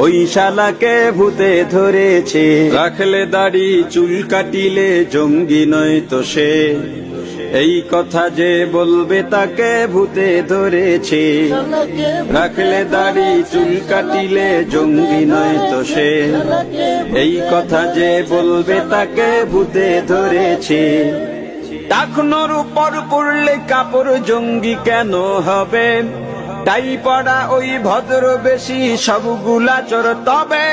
ওই শালাকে ভূতে ধরেছে। রাখলে দাড়ি, চুল কাটিলে জঙ্গি নয় তো সে। এই কথা যে বলবে তাকে ভূতে ধরেছে। রাখলে দাড়ি, চুল কাটিলে জঙ্গি নয় তো সে। এই কথা যে বলবে তাকে ভূতে ধরেছে। টাকনোর উপর পড়লে কাপড় জঙ্গি কেন হবে? তাই পড়া ওই ভদ্র বেশি সবগুলা চোর। তবে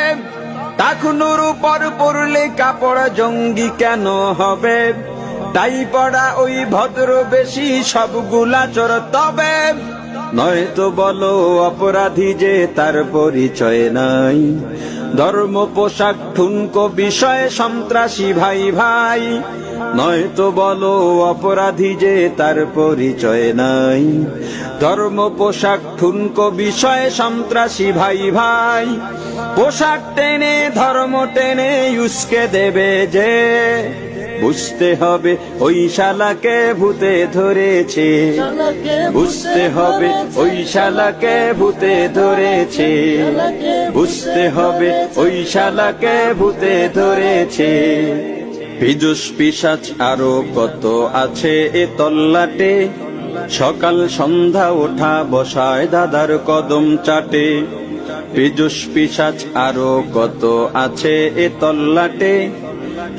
টাকনোর উপর পড়লে কাপড় জঙ্গি কেন হবে? তাই পড়া ওই ভদ্র বেশি সবগুলা চোর। তবে নয়তো বলো অপরাধী যে তার পরিচয় নাই। ধর্ম পোশাক ঠুনকো বিষয়ে সন্ত্রাসী ভাই ভাই। নয়তো বলো অপরাধী যে তার পরিচয় নাই। ধর্ম, পোশাক ঠুনকো বিষয়ে সন্ত্রাসী ভাই ভাই। পোশাক টেনে, ধর্ম টেনে উস্কে দেবে যে। বুঝতে হবে ওই শালাকে ভূতে ধরেছে। বুঝতে হবে ওই শালাকে ভূতে ধরেছে। বুঝতে হবে ওই শালাকে ভূতে ধরেছে। পিজুস পিসাচ আরও কত আছে এ তল্লাটে? সকাল সন্ধ্যা ওঠা বসায় দাদার কদম চাটে। পিজুস পিসাচ আরও কত আছে এ তল্লাটে?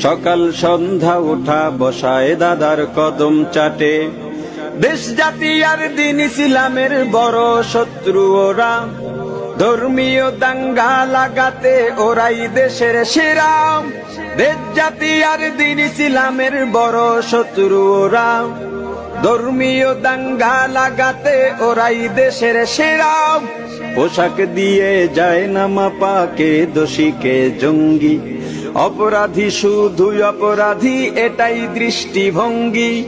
সকাল সন্ধ্যা ওঠা বসায় দাদার কদম চাটে। দেশ জাতি আর দিন ইসলামের বড় শত্রু ওরা ধর্মীয় দাঙ্গা লাগাতে ওরাই দেশের সেরা। দেশ জাতি আর দিন ইসলামের বড় শত্রু ওরা। ধর্মীয় দাঙ্গা লাগাতে ওরাই দেশের সেরা। পোশাক দিয়ে যায় নামা পাকে দোষীকে জঙ্গি। অপরাধী শুধু অপরাধী, এটাই দৃষ্টিভঙ্গি।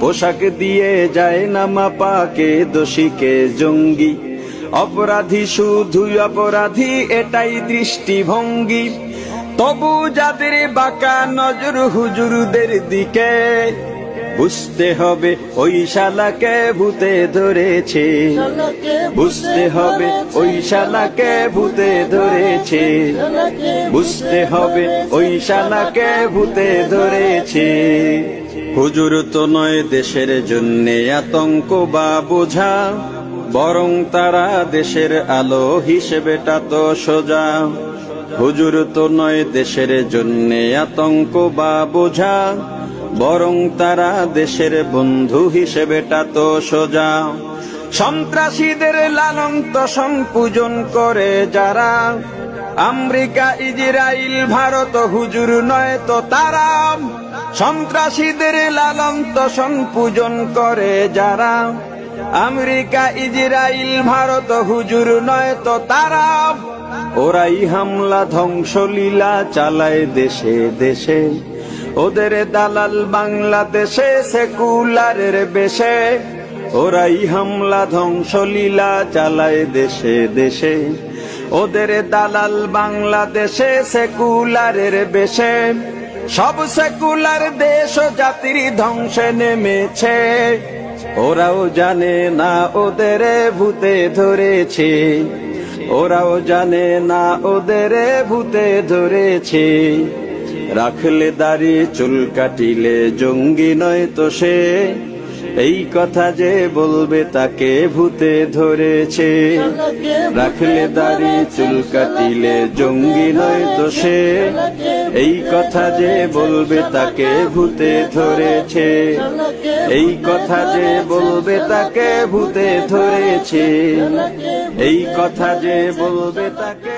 পোশাক দিয়ে যায় নামা পাকে দোষীকে জঙ্গি। অপরাধী শুধুই অপরাধী, এটাই দৃষ্টিভঙ্গি। তবু যাদের বাঁকা নজর হুজুরদের দিকে, বুঝতে হবে ওই শালাকে ভূতে ধরেছে। বুঝতে হবে ওই শালাকে ভূতে ধরেছে। বুঝতে হবে ওই শালাকে ভূতে ধরেছে। হুজুর তো নয় দেশের জন্যে আতঙ্ক বা বোঝা। বরং তারা দেশের আলো হিসেবেটা তো সোজা। হুজুর তো নয় দেশের জন্য আতঙ্ক বা বোঝা। বরং তারা দেশের বন্ধু হিসেবেটা তো সোজা। সন্ত্রাসীদের লালন তোষণ পূজন করে যারা। আমেরিকা ইসরায়েল ভারত, হুজুর নয় তো তারা। সন্ত্রাসীদের লালন তোষণ পূজন করে যারা। আমেরিকা ইসরায়েল ভারত, হুজুর নয় তো তারা। ওরাই হামলা, ধ্বংসলীলা চালায় দেশে দেশে। ওদের দালাল বাংলাদেশে সেকুলারের বেশে। ওরাই হামলা, ধ্বংসলীলা চালায় দেশে দেশে। ওদের দালাল বাংলাদেশে সেকুলারের বেশে। সব সেকুলার দেশ জাতির ধ্বংসে নেমেছে। ওরাও জানে না ওদের ভূতে ধরেছে। ওরাও জানে না ওদের ভূতে ধরেছে। রাখলে দাড়ি, চুল কাটিলে জঙ্গি নয় তো সে। এই কথা যে বলবে তাকে ভূতে ধরেছে। রাখলে দাড়ি, চুল কাটিলে জঙ্গি নয় তো সে। এই কথা যে বলবে তাকে ভূতে ধরেছে। এই কথা যে বলবে তাকে ভূতে ধরেছে। এই কথা যে বলবে তাকে